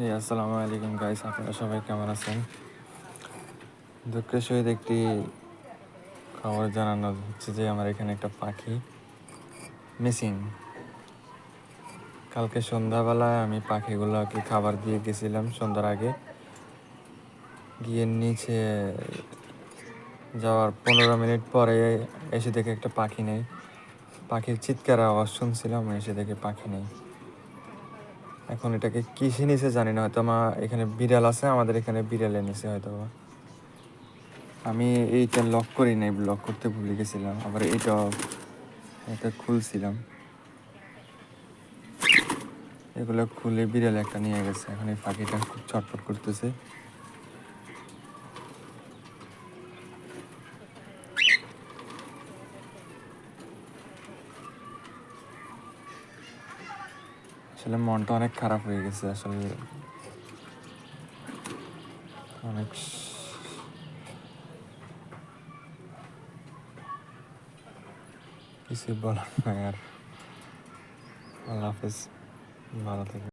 এই আসসালামু আলাইকুম গাইস আপনারা সবাই কেমন আছেন? দুঃখের সহিত একটি খবর জানানো হচ্ছে যে, আমার এখানে একটা পাখি মিসিং কালকে সন্ধ্যাবেলায় আমি পাখিগুলোকে খাবার দিয়ে গেছিলাম সন্ধ্যার আগে। গিয়ে নিচে যাওয়ার পনেরো মিনিট পরে এসে দেখে একটা পাখি নেই। পাখির চিৎকার আওয়াজ শুনছিলাম, এসে দেখে পাখি নেই। এখন এটাকে কিসে নিছে জানি না, হয়তো আমার এখানে বিড়াল আছে, আমাদের এখানে বিড়ালে নিছে হয়তো আমি এইটা লক করি নাই লক করতে ভুলে গেছিলাম, আবার এটা এটা খুলছিলাম। এগুলো খুলে বিড়াল একটা নিয়ে গেছে, এখন এই পাখিটা খুব ছটফট করতেছে। আসলে মনটা অনেক খারাপ হয়ে গেছে, আসলে অনেক কিছু বলার নাই আর। আল্লাহ হাফেজ, ভালো থেকে